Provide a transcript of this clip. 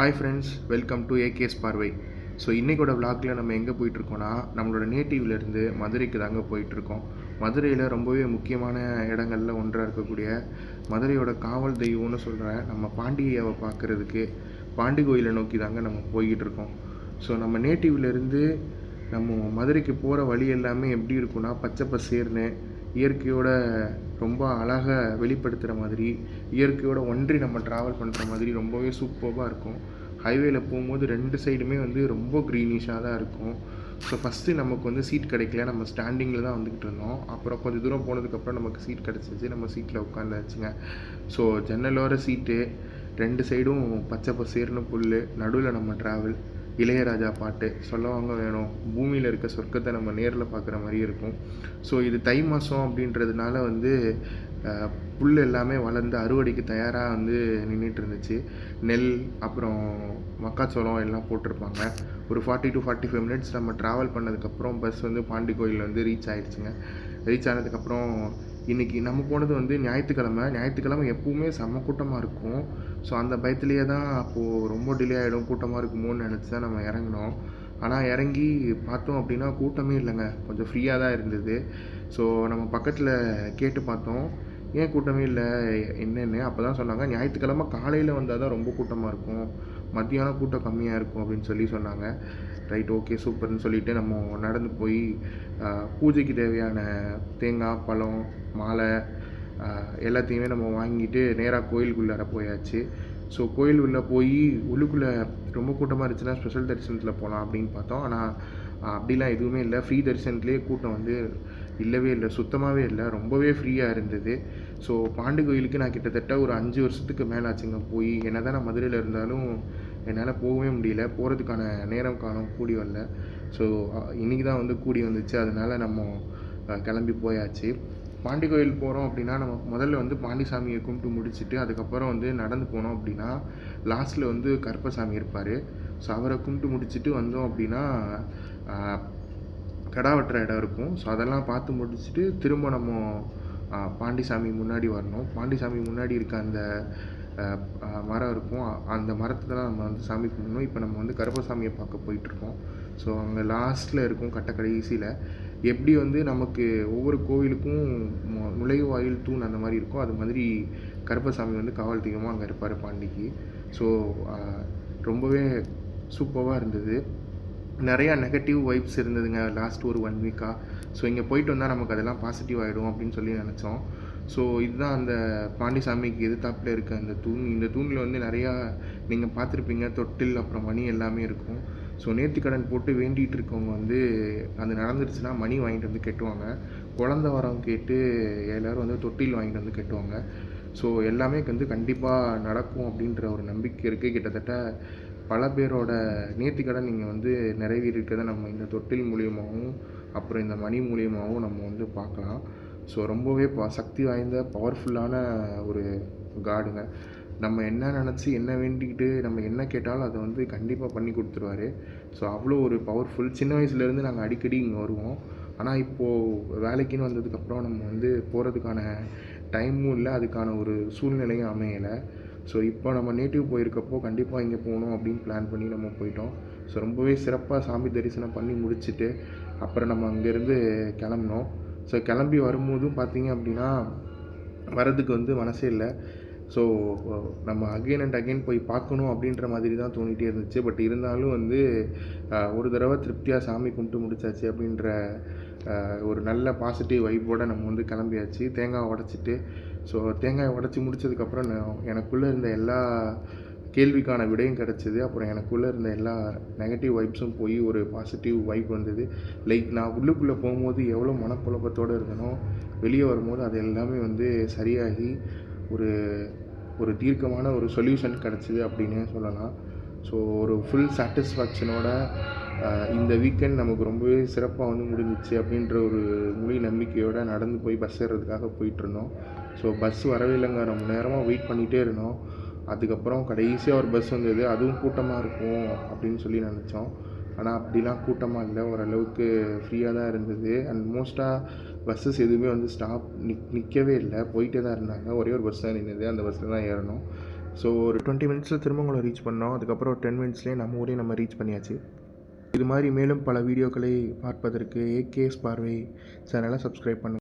Hi friends welcome to AKS பார்வை so இன்றைக்கோட விளாகில் நம்ம எங்கே போயிட்டுருக்கோன்னா நம்மளோட நேட்டிவ்லேருந்து மதுரைக்கு தாங்க போயிட்டுருக்கோம். மதுரையில் ரொம்பவே முக்கியமான இடங்கள்ல ஒன்றாக இருக்கக்கூடிய மதுரையோட காவல் தெய்வம்னு சொல்கிறேன் நம்ம பாண்டியாவை பார்க்குறதுக்கு பாண்டி கோயிலை நோக்கி தாங்க நம்ம போய்கிட்டு இருக்கோம் ஸோ நம்ம நேட்டிவ்லேருந்து நம்ம மதுரைக்கு போகிற வழி எல்லாமே எப்படி இருக்கும்னா பச்சை பசேர்னு இயற்கையோட ரொம்ப அழகாக வெளிப்படுத்துகிற மாதிரி இயற்கையோட ஒன்றி நம்ம ட்ராவல் பண்ணுற மாதிரி ரொம்பவே சூப்பராக இருக்கும். ஹைவேல போகும்போது ரெண்டு சைடுமே வந்து ரொம்ப க்ரீனிஷாக தான் இருக்கும். ஸோ ஃபஸ்ட்டு நமக்கு வந்து சீட் கிடைக்கல நம்ம ஸ்டாண்டிங்கில் தான் வந்துக்கிட்டு இருந்தோம். அப்புறம் கொஞ்சம் தூரம் போனதுக்கப்புறம் நமக்கு சீட் கிடச்சிச்சு. நம்ம சீட்டில் உட்காந்தாச்சுங்க. ஸோ ஜன்னலோர சீட்டு ரெண்டு சைடும் பச்சை பசேர்னு புல் நடுவில் நம்ம ட்ராவல் இளையராஜா பாட்டு சொல்லவங்க வேணும். பூமியில் இருக்க சொர்க்கத்தை நம்ம நேரில் பார்க்குற மாதிரி இருக்கும். ஸோ இது தை மாதம் அப்படின்றதுனால வந்து புல் எல்லாமே வளர்ந்து அறுவடைக்கு தயாராக வந்து நின்றுட்டு இருந்துச்சு. நெல் அப்புறம் மக்காச்சோளம் எல்லாம் போட்டிருப்பாங்க. ஒரு forty to forty five minutes நம்ம ட்ராவல் பண்ணதுக்கப்புறம் பஸ் வந்து பாண்டி கோயில் வந்து ரீச் ஆயிடுச்சுங்க ரீச் ஆனதுக்கப்புறம் இன்றைக்கி நம்ம போனது வந்து ஞாயிற்றுக்கிழமை. ஞாயிற்றுக்கிழமை எப்பவுமே செம்ம கூட்டமாக இருக்கும். ஸோ அந்த பயத்துலேயே தான் அப்போது ரொம்ப டிலே ஆகிடும் கூட்டமாக இருக்குமோன்னு நினச்சி தான் நம்ம இறங்கினோம். ஆனால் இறங்கி பார்த்தோம் அப்படின்னா கூட்டமே இல்லைங்க. கொஞ்சம் ஃப்ரீயாக தான் இருந்தது. ஸோ நம்ம பக்கத்தில் கேட்டு பார்த்தோம். ஏன் கூட்டமே இல்லை? என்னென்னு அப்போ தான் சொன்னாங்க. ஞாயிற்றுக்கிழமை காலையில் வந்தால் தான் ரொம்ப கூட்டமாக இருக்கும். மத்தியானம் கூட்டம் கம்மியாக இருக்கும் அப்படின்னு சொல்லி சொன்னாங்க. ரைட் ஓகே சூப்பர்னு சொல்லிவிட்டு நம்ம நடந்து போய் பூஜைக்கு தேவையான தேங்காய் பழம் மாலை எல்லாத்தையுமே நம்ம வாங்கிட்டு நேராக கோயிலுக்குள்ளார போயாச்சு. ஸோ கோயில் உள்ளே போய் உள்ளுக்குள்ளே ரொம்ப கூட்டமாக இருந்துச்சுன்னா ஸ்பெஷல் தரிசனத்தில் போகலாம் அப்படின்னு பார்த்தோம். ஆனால் அப்படிலாம் எதுவுமே இல்லை. ஃப்ரீ தரிசனத்துலேயே கூட்டம் வந்து இல்லவே இல்லை. சுத்தமாகவே இல்லை. ரொம்பவே ஃப்ரீயாக இருந்தது. ஸோ பாண்டு கோயிலுக்கு நான் கிட்டத்தட்ட ஒரு அஞ்சு வருஷத்துக்கு மேலே ஆச்சுங்க போய். என்ன தான் நான் மதுரையில் இருந்தாலும் என்னால் போகவே முடியல. போகிறதுக்கான நேரம் காலம் கூடி வரல. ஸோ இன்றைக்கி தான் வந்து கூடி வந்துச்சு. அதனால் நம்ம கிளம்பி போயாச்சு. பாண்டி கோயில் போகிறோம் அப்படின்னா நம்ம முதல்ல வந்து பாண்டிசாமியை கும்பிட்டு முடிச்சுட்டு அதுக்கப்புறம் வந்து நடந்து போனோம் அப்படின்னா லாஸ்ட்டில் வந்து கருப்பசாமி இருப்பார். ஸோ அவரை கும்பிட்டு முடிச்சுட்டு வந்தோம் அப்படின்னா கடா வெட்டுற இடம் இருக்கும். ஸோ அதெல்லாம் பார்த்து முடிச்சுட்டு திரும்ப நம்ம பாண்டிசாமி முன்னாடி வரணும். பாண்டிசாமி முன்னாடி இருக்க அந்த மரம் இருக்கும். அந்த மரத்தை தான் நம்ம வந்து சாமி கும்பிடணும். இப்போ நம்ம வந்து கருப்பசாமியை பார்க்க போயிட்டுருக்கோம். ஸோ அங்கே லாஸ்ட்டில் இருக்கும் கட்டக்கடைசியில் எப்படி வந்து நமக்கு ஒவ்வொரு கோவிலுக்கும் நுழைவாயில் தூண் அந்த மாதிரி இருக்கும் அது மாதிரி கருப்பசாமி வந்து காவல் தெய்வமாக அங்கே இருப்பார் பாண்டிக்கு. ஸோ ரொம்பவே சூப்பராக இருந்தது. நிறையா நெகட்டிவ் வைப்ஸ் இருந்ததுங்க. லாஸ்ட் ஒரு ஒன் வீக்காக ஸோ இங்கே போயிட்டு வந்தால் நமக்கு அதெல்லாம் பாசிட்டிவ் ஆகிடும் அப்படின்னு சொல்லி நினச்சோம். ஸோ இதுதான் அந்த பாண்டிசாமிக்கு எதிர்த்தாப்புல இருக்க அந்த தூண். இந்த தூணில் வந்து நிறையா நீங்கள் பார்த்துருப்பீங்க தொட்டில் அப்புறம் மணி எல்லாமே இருக்கும். ஸோ நேர்த்திக்கடன் போட்டு வேண்டிகிட்டு இருக்கவங்க வந்து அது நடந்துருச்சுன்னா மணி வாங்கிட்டு வந்து கட்டுவாங்க. குழந்த வரம் கேட்டு எல்லோரும் வந்து தொட்டில் வாங்கிட்டு வந்து கட்டுவாங்க. ஸோ எல்லாமே வந்து கண்டிப்பாக நடக்கும் அப்படின்ற ஒரு நம்பிக்கை இருக்குது கிட்டத்தட்ட பல பேரோட நேர்த்திக்கடன் நீங்கள் வந்து நிறைவேறியிருக்கிறத நம்ம இந்த தொட்டில் மூலியமாகவும் அப்புறம் இந்த மணி மூலியமாகவும் நம்ம வந்து பார்க்கலாம். ஸோ ரொம்பவே ப சக்தி வாய்ந்த பவர்ஃபுல்லான ஒரு காடுங்க. நம்ம என்ன நினச்சி என்ன வேண்டிக்கிட்டு நம்ம என்ன கேட்டாலும் அதை வந்து கண்டிப்பாக பண்ணி கொடுத்துருவாரு. ஸோ அவ்வளோ ஒரு பவர்ஃபுல் சின்ன வயசுலேருந்து நாங்கள் அடிக்கடி இங்கே வருவோம். ஆனால் இப்போது வேலைக்குன்னு வந்ததுக்கப்புறம் நம்ம வந்து போகிறதுக்கான டைமும் இல்லை அதுக்கான ஒரு சூழ்நிலையும் அமையலை. ஸோ இப்போ நம்ம நேட்டிவ் போயிருக்கப்போ கண்டிப்பாக இங்கே போகணும் அப்படின்னு பிளான் பண்ணி நம்ம போயிட்டோம். ஸோ ரொம்பவே சிறப்பாக சாமி தரிசனம் பண்ணி முடிச்சுட்டு அப்புறம் நம்ம அங்கேருந்து கிளம்புனோம். ஸோ கிளம்பி வரும்போதும் பார்த்தீங்க அப்படின்னா வரதுக்கு வந்து மனசே இல்லை. ஸோ நம்ம அகைன் அண்ட் அகைன் போய் பார்க்கணும் அப்படின்ற மாதிரி தான் தோணிகிட்டே இருந்துச்சு. பட் இருந்தாலும் வந்து ஒரு தடவை திருப்தியாக சாமி கும்பிட்டு முடிச்சாச்சு அப்படின்ற ஒரு நல்ல பாசிட்டிவ் வைப்போடு நம்ம வந்து கிளம்பியாச்சு. தேங்காய் உடச்சிட்டு. ஸோ தேங்காய் உடச்சி முடிச்சதுக்கப்புறம் எனக்குள்ளே இருந்த எல்லா கேள்விக்கான விடையும் கிடச்சிது. அப்புறம் எனக்குள்ளே இருந்த எல்லா நெகட்டிவ் வைப்ஸும் போய் ஒரு பாசிட்டிவ் வைப் வந்தது. லைக் நான் உள்ளுக்குள்ளே போகும்போது எவ்வளோ மனக்குழப்பத்தோடு இருந்தனோ வெளியே வரும்போது அது எல்லாமே வந்து சரியாகி ஒரு ஒரு தீர்க்கமான ஒரு சொல்யூஷன் கிடச்சிது அப்படின்னே சொல்லலாம். ஸோ ஒரு ஃபுல் சாட்டிஸ்ஃபேக்ஷனோட இந்த வீக்கெண்ட் நமக்கு ரொம்பவே சிறப்பாக வந்து முடிஞ்சிச்சு அப்படின்ற ஒரு முழு நம்பிக்கையோடு நடந்து போய் பஸ் ஏறுறதுக்காக போயிட்டுருந்தோம் ஸோ பஸ் வரவே இல்லைங்க. ரொம்ப நேரமாக வெயிட் பண்ணிகிட்டே இருந்தோம். அதுக்கப்புறம் கடைசியாக ஒரு பஸ் வந்தது அதுவும் கூட்டமாக இருக்கும் அப்படின்னு சொல்லி நினச்சோம். ஆனால் அப்படிலாம் கூட்டமாக இல்லை. ஓரளவுக்கு ஃப்ரீயாக தான் இருந்தது. அண்ட் மோஸ்ட்டாக பஸ்ஸஸ் எதுவுமே வந்து ஸ்டாப் நிக் நிற்கவே இல்லை. போயிட்டே தான் இருந்தாங்க. ஒரே ஒரு பஸ் தான் நின்றுது அந்த பஸ்ஸில் தான் ஏறணும். ஸோ ஒரு டுவெண்ட்டி மினிட்ஸில் திருமங்கலம் ரீச் பண்ணோம். அதுக்கப்புறம் ஒரு டென் மினிட்ஸ்லேயே நம்ம ஊரே நம்ம ரீச் பண்ணியாச்சு. இது மாதிரி மேலும் பல வீடியோக்களை பார்ப்பதற்கு ஏகேஎஸ் பார்வை சேனலை சப்ஸ்கிரைப் பண்ணுங்கள்